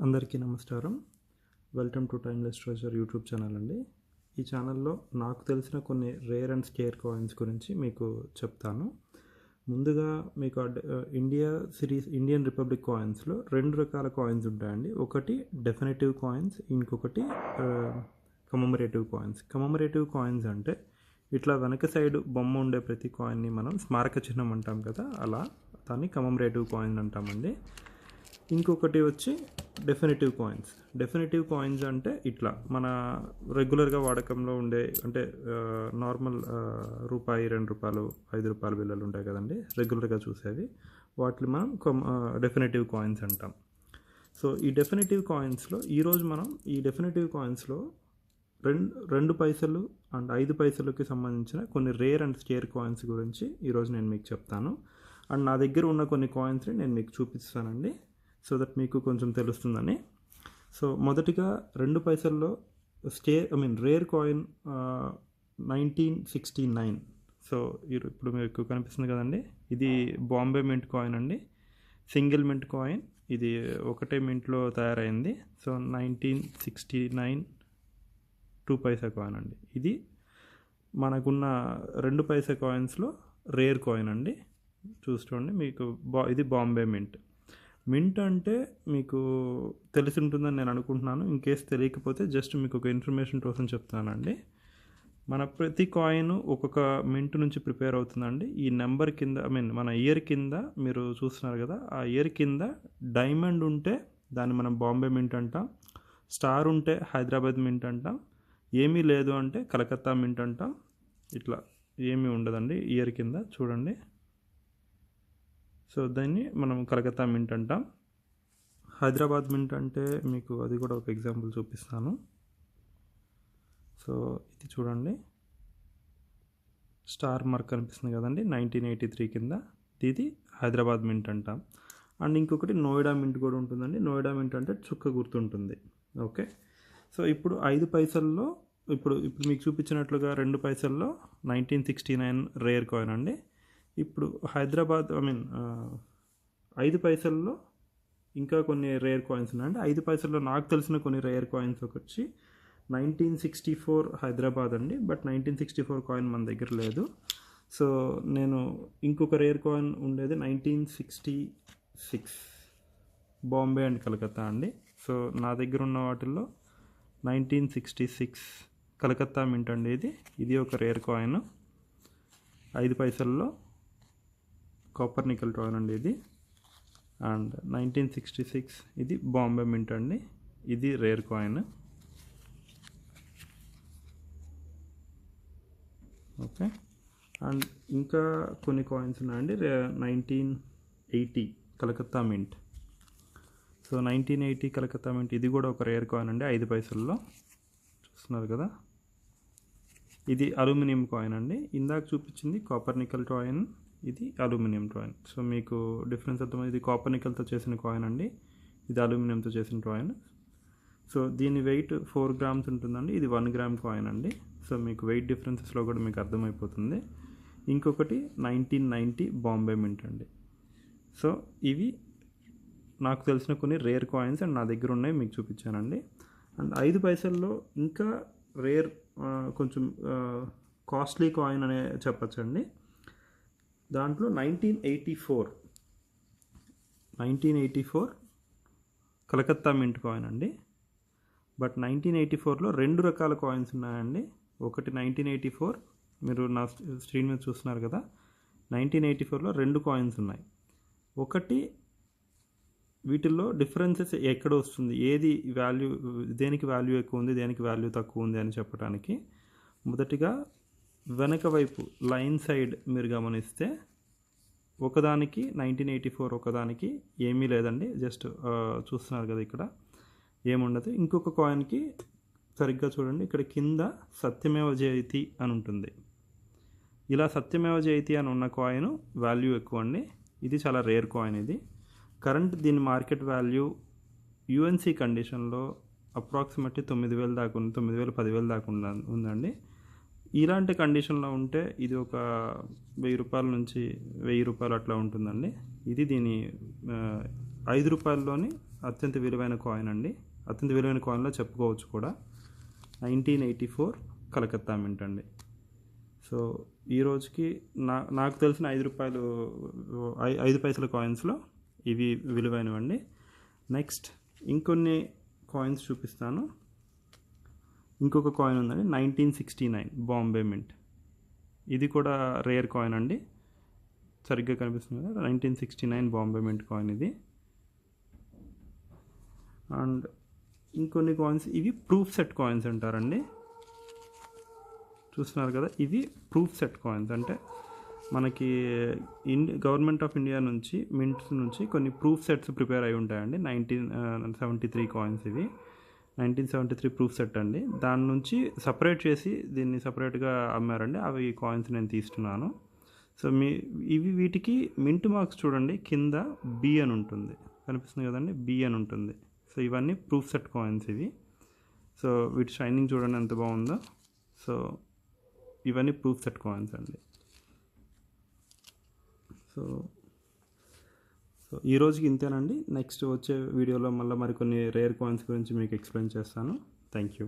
అందరికీ నమస్కారం. Welcome to timeless treasure YouTube channel అండి. ఈ ఛానల్లో నాకు తెలిసిన కొన్ని రేర్ అండ్ స్కేర్ కాయిన్స్ గురించి మీకు చెప్తాను. ముందుగా మీకు ఇండియా సిరీస్ ఇండియన్ రిపబ్లిక్ కాయిన్స్లో రెండు రకాల కాయిన్స్ ఉంటాయండి. ఒకటి డెఫినెటివ్ కాయిన్స్ ఇంకొకటి కమమరేటివ్ కాయిన్స్ కమమరేటివ్ కాయిన్స్ అంటే ఇట్లా వెనక సైడ్ బొమ్మ ఉండే ప్రతి కాయిన్ని మనం స్మారక చిహ్నం అంటాం కదా అలా దాన్ని కమమరేటివ్ కాయిన్ అంటామండి. ఇంకొకటి వచ్చి డెఫినెటివ్ కాయిన్స్ డెఫినెటివ్ కాయిన్స్ అంటే ఇట్లా మన రెగ్యులర్గా వాడకంలో ఉండే అంటే నార్మల్ రూపాయి రెండు రూపాయలు ఐదు రూపాయల బిల్లలు ఉంటాయి కదండి రెగ్యులర్గా చూసేవి. వాటిని మనం డెఫినెటివ్ కాయిన్స్ అంటాం. సో ఈ డెఫినెటివ్ కాయిన్స్లో ఈరోజు మనం ఈ డెఫినెటివ్ కాయిన్స్లో రెండు రెండు పైసలు అండ్ ఐదు పైసలకి సంబంధించిన కొన్ని రేర్ అండ్ స్టేర్ కాయిన్స్ గురించి ఈరోజు నేను మీకు చెప్తాను. అండ్ నా దగ్గర ఉన్న కొన్ని కాయిన్స్ని నేను మీకు చూపిస్తానండి. సో దట్ మీకు కొంచెం తెలుస్తుందని. సో మొదటిగా రెండు పైసల్లో stay I mean rare coin nineteen sixty nine. So ఇరు- ఇప్పుడు మీకు కనిపిస్తుంది కదండి. ఇది బాంబే మింట్ కాయిన్ అండి. Single mint coin. ఇది ఒకటే మింట్లో తయారైంది. So nineteen sixty nine two paisa coin అండి. ఇది మనకున్న రెండు పైసా కాయిన్స్లో రేర్ కాయిన్ అండి. చూసుకోండి మీకు బా ఇది బాంబే మింట్. మింట్ అంటే మీకు తెలిసి ఉంటుందని నేను అనుకుంటున్నాను. ఇన్ కేస్ తెలియకపోతే జస్ట్ మీకు ఒక ఇన్ఫర్మేషన్ కోసం చెప్తానండి. మన ప్రతి కాయిన్ ఒక్కొక్క మింట్ నుంచి ప్రిపేర్ అవుతుందండి. ఈ నెంబర్ కింద ఐ మీన్ మన ఇయర్ కింద మీరు చూస్తున్నారు కదా ఆ ఇయర్ కింద డైమండ్ ఉంటే దాన్ని మనం బాంబే మింట్ అంటాం. స్టార్ ఉంటే హైదరాబాద్ మింట్ అంటాం. ఏమీ లేదు అంటే కలకత్తా మింట్ అంటాం. ఇట్లా ఏమీ ఉండదండి. ఇయర్ కింద చూడండి. సో దాన్ని మనం కలకత్తా మింట్ అంటాం. హైదరాబాద్ మింట్ అంటే మీకు అది కూడా ఒక ఎగ్జాంపుల్ చూపిస్తాను. సో ఇది చూడండి. స్టార్ మార్క్ కనిపిస్తుంది కదండి నైన్టీన్ ఎయిటీ త్రీ కింద. ఇది హైదరాబాద్ మింట్ అంటాం. అండ్ ఇంకొకటి నోయిడా మింట్ కూడా ఉంటుందండి. నోయిడా మింట్ అంటే చుక్క గుర్తుంటుంది. ఓకే. సో ఇప్పుడు ఐదు పైసల్లో ఇప్పుడు ఇప్పుడు మీకు చూపించినట్లుగా రెండు పైసల్లో nineteen sixty nine rare coin అండి. ఇప్పుడు హైదరాబాద్ ఐ మీన్ ఐదు పైసల్లో ఇంకా కొన్ని రేర్ కాయిన్స్ ఉన్నాయండి ఐదు పైసల్లో నాకు తెలిసిన కొన్ని రేర్ కాయిన్స్ వచ్చి నైన్టీన్ సిక్స్టీ ఫోర్ హైదరాబాద్ అండి but nineteen sixty four coin మన దగ్గర లేదు. సో నేను ఇంకొక రేర్ కాయిన్ ఉండేది nineteen sixty six Bombay and Calcutta అండి. సో నా దగ్గర ఉన్న వాటిల్లో nineteen sixty six Calcutta mint అండి ఇది. ఇది ఒక రేర్ కాయిన్. ఐదు పైసల్లో కాపర్ నికల్ టాయిల్ అండి ఇది. అండ్ నైన్టీన్ సిక్స్టీ సిక్స్ ఇది బాంబే మింట్ అండి. ఇది రేర్ కాయిన్ ఓకే అండ్ ఇంకా కొన్ని కాయిన్స్ ఉన్నాయండి. Nineteen eighty Calcutta mint so nineteen eighty Calcutta mint ఇది కూడా ఒక రేర్ కాయిన్ అండి ఐదు పైసల్లో. చూస్తున్నారు కదా. ఇది అల్యూమినియం కాయిన్ అండి. ఇందాక చూపించింది కాపర్ నికల్ కాయిన్ ఇది అల్యూమినియం కాయిన్ సో మీకు డిఫరెన్స్ అర్థమైంది ఇది కాపర్ నికల్తో చేసిన కాయిన్ అండి. ఇది అల్యూమినియంతో చేసిన కాయిన్ సో దీని వెయిట్ ఫోర్ గ్రామ్స్ ఉంటుందండి. ఇది వన్ గ్రామ్ కాయిన్ అండి. సో మీకు వెయిట్ డిఫరెన్సెస్లో కూడా మీకు అర్థమైపోతుంది. ఇంకొకటి నైన్టీన్ నైంటీ బాంబే మింట్ అండి. సో ఇవి నాకు తెలిసిన కొన్ని రేర్ కాయిన్స్ అండ్ నా దగ్గర ఉన్నాయి మీకు చూపించానండి. అండ్ ఐదు పైసల్లో ఇంకా రేర్ కొంచెం కాస్ట్లీ కాయిన్ అనే చెప్పచ్చండి. దాంట్లో nineteen eighty four nineteen eighty four Calcutta mint coin అండి. బట్ నైన్టీన్ ఎయిటీ ఫోర్లో రెండు రకాల కాయిన్స్ ఉన్నాయండి. ఒకటి నైన్టీన్ ఎయిటీ ఫోర్ మీరు నా స్క్రీన్ మీద చూస్తున్నారు కదా. నైన్టీన్ ఎయిటీ ఫోర్లో రెండు కాయిన్స్ ఉన్నాయి. ఒకటి వీటిల్లో డిఫరెన్సెస్ ఎక్కడ వస్తుంది? ఏది వాల్యూ దేనికి వాల్యూ ఎక్కువ ఉంది దేనికి వాల్యూ తక్కువ ఉంది అని చెప్పడానికి మొదటిగా వెనక వైపు లైన్ సైడ్ మీరు గమనిస్తే ఒకదానికి నైన్టీన్ ఎయిటీ ఫోర్ ఒకదానికి ఏమీ లేదండి. జస్ట్ చూస్తున్నారు కదా ఇక్కడ. ఏముండదు. ఇంకొక కాయిన్కి సరిగ్గా చూడండి. ఇక్కడ కింద సత్యమేవ జయతి అని ఉంటుంది. ఇలా సత్యమేవ జయతి అని ఉన్న కాయిన్ వాల్యూ ఎక్కువ అండి. ఇది చాలా రేర్ కాయిన్ ఇది. కరెంట్ దీని market value U N C కండిషన్లో అప్రాక్సిమేట్లీ తొమ్మిది వేలు దాకా ఉంది. తొమ్మిది వేలు పదివేలు దాకా ఉందండి. ఇలాంటి కండిషన్లో ఉంటే ఇది ఒక వెయ్యి రూపాయల నుంచి వెయ్యి రూపాయలు అట్లా ఉంటుందండి. ఇది దీని ఐదు రూపాయల్లోని అత్యంత విలువైన కాయిన్ అండి. అత్యంత విలువైన కాయిన్లో చెప్పుకోవచ్చు కూడా. Nineteen eighty four Calcutta mint అండి. సో ఈ రోజుకి నా నాకు తెలిసిన ఐదు రూపాయలు ఐ- ఐదు పైసల కాయిన్స్లో ఇవి విలువైనవండి. నెక్స్ట్ ఇంకొన్ని కాయిన్స్ చూపిస్తాను. ఇంకొక కాయిన్ ఉందండి nineteen sixty nine Bombay mint ఇది కూడా రేర్ కాయిన్ అండి. సరిగ్గా కనిపిస్తుంది కదా? Nineteen sixty nine Bombay mint coin ఇది. అండ్ ఇంకొన్ని కాయిన్స్ ఇవి ప్రూఫ్ సెట్ కాయిన్స్ అంటారండి. చూస్తున్నారు కదా? ఇవి ప్రూఫ్ సెట్ కాయిన్స్ అంటే మనకి ఇన్ గవర్నమెంట్ ఆఫ్ ఇండియా నుంచి మింట్స్ నుంచి కొన్ని ప్రూఫ్ సెట్స్ ప్రిపేర్ అయి ఉంటాయండి. నైన్టీన్ సెవెంటీ త్రీ కాయిన్స్ ఇవి. Nineteen seventy three proof set అండి. దాని నుంచి సపరేట్ చేసి దీన్ని సపరేట్గా అమ్మారండి. అవి కాయిన్స్ నేను తీస్తున్నాను. సో మీ ఇవి వీటికి మింట్ మార్క్స్ చూడండి. కింద బి అని ఉంటుంది. కనిపిస్తుంది కదండి? బి అని ఉంటుంది. సో ఇవన్నీ ప్రూఫ్ సెట్ కాయిన్స్ ఇవి. సో వీటి షైనింగ్ చూడండి ఎంత బాగుందో. సో ఇవన్నీ ప్రూఫ్ సెట్ కాయిన్స్ అండి సో సో ఈ రోజుకి ఇంతేనండి. నెక్స్ట్ వచ్చే వీడియోలో మళ్ళీ మరికొన్ని రేర్ కాయిన్స్ గురించి మీకు ఎక్స్ప్లెయిన్ చేస్తాను. Thank you